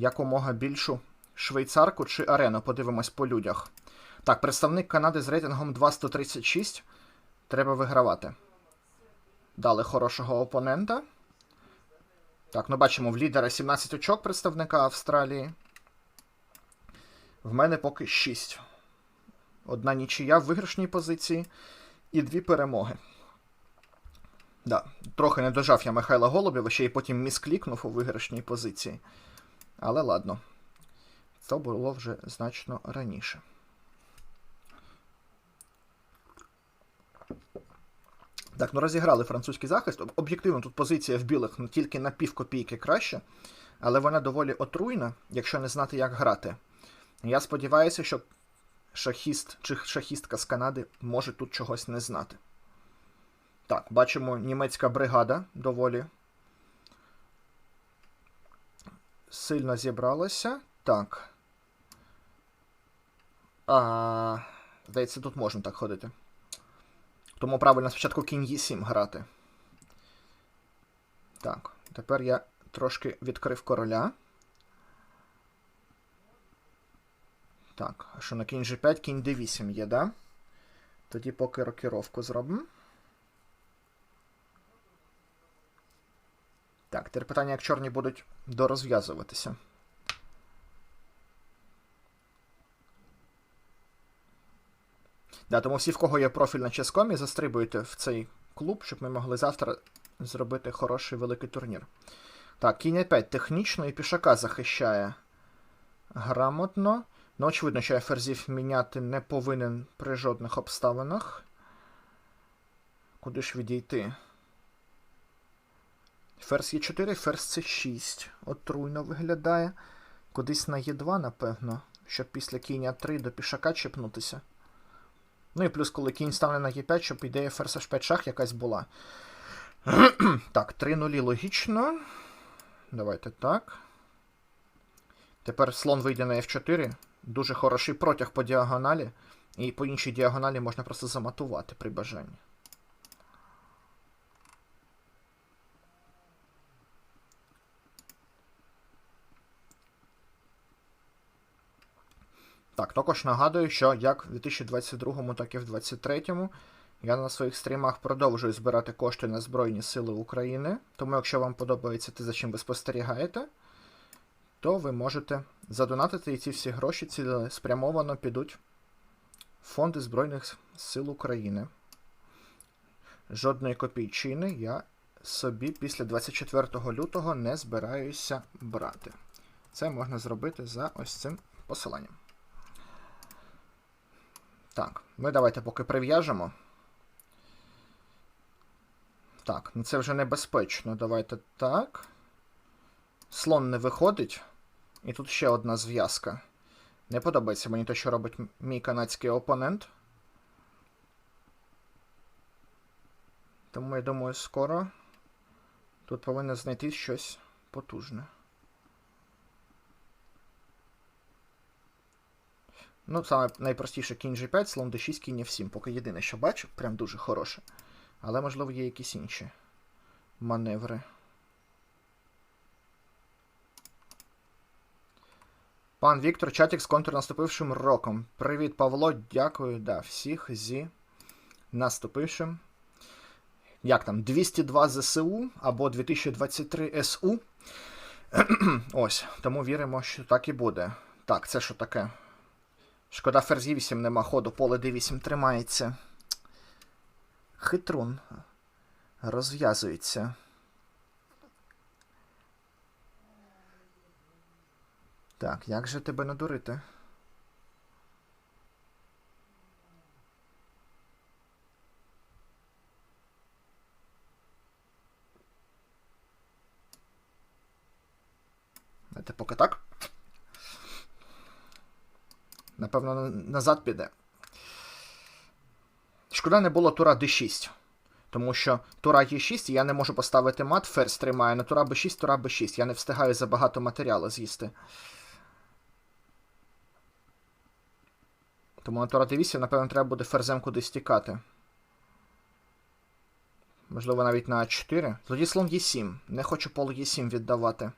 якомога більшу швейцарку чи арену. Подивимось по людях. Так, представник Канади з рейтингом 2,136. Треба вигравати. Дали хорошого опонента. Так, ну бачимо, в лідера 17 очок представника Австралії. В мене поки 6. Одна нічия в виграшній позиції і дві перемоги. Да, трохи не дожав я Михайла Голубєва, ще й потім місклікнув у виграшній позиції. Але ладно. Це було вже значно раніше. Так, ну розіграли французький захист. Об'єктивно, тут позиція в білих ну, тільки на пів копійки краще, але вона доволі отруйна, якщо не знати, як грати. Я сподіваюся, що шахіст чи шахістка з Канади може тут чогось не знати. Так, бачимо німецька бригада доволі сильно зібралася. Так. А, здається, тут можна так ходити. Тому правильно спочатку кінь Е7 грати. Так, тепер я трошки відкрив короля. Так, що на кінь G5, кінь D8 є, да? Тоді поки рокіровку зробимо. Тепер питання, як чорні будуть дорозв'язуватися. Да, тому всі, в кого є профіль на ческомі, застрибуйте в цей клуб, щоб ми могли завтра зробити хороший великий турнір. Так, кінь 5 технічно і пішака захищає грамотно. Ну, очевидно, що я ферзів міняти не повинен при жодних обставинах. Куди ж відійти? Ферзь Е4, ферзь С6. Отруйно виглядає. Кудись на Е2, напевно, щоб після кіння 3 до пішака чіпнутися. Ну і плюс, коли кінь стане на Е5, щоб ідея ферзь H5 шах якась була. так, 3 нулі логічно. Давайте так. Тепер слон вийде на F4. Дуже хороший протяг по діагоналі. І по іншій діагоналі можна просто заматувати при бажанні. Так, також нагадую, що як в 2022, так і в 2023 я на своїх стрімах продовжую збирати кошти на Збройні Сили України. Тому, якщо вам подобається те, за чим ви спостерігаєте, то ви можете задонатити і ці всі гроші цілеспрямовано підуть в фонди Збройних сил України. Жодної копійчини я собі після 24 лютого не збираюся брати. Це можна зробити за ось цим посиланням. Так, ми давайте поки прив'яжемо. Так, ну це вже небезпечно. Давайте так. Слон не виходить. І тут ще одна зв'язка. Не подобається мені те, що робить мій канадський опонент. Тому я думаю, скоро тут повинно знайти щось потужне. Ну, саме найпростіше кінь G5, слон D6, кінь F7. Поки єдине, що бачу, прям дуже хороше. Але, можливо, є якісь інші маневри. Пан Віктор, чатик з контрнаступившим роком. Привіт, Павло, дякую, да, всіх зі наступившим. Як там, 202 ЗСУ або 2023 СУ. Ось, тому віримо, що так і буде. Так, це що таке? Шкода, ферзь 8 нема ходу, поле d8 тримається. Хитрун розв'язується. Так, як же тебе надурити? Давайте поки так. Напевно, назад піде. Шкода не було тура d6. Тому що тура Е6 і я не можу поставити мат, ферзь тримає на тура b6, тура b6. Я не встигаю забагато матеріалу з'їсти. Тому на тура d8, напевно, треба буде ферзем кудись тікати. Можливо, навіть на А4. Тоді слон Е7. Не хочу поле Е7 віддавати.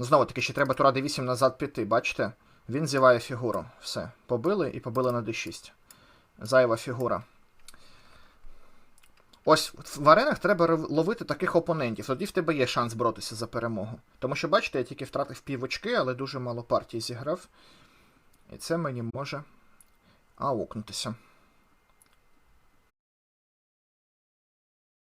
Ну, знову таки, ще треба тура d8 назад піти, бачите? Він зіває фігуру. Все. Побили і побили на d6. Зайва фігура. Ось в аренах треба ловити таких опонентів. Тоді в тебе є шанс боротися за перемогу. Тому що, бачите, я тільки втратив пів очки, але дуже мало партій зіграв. І це мені може аукнутися.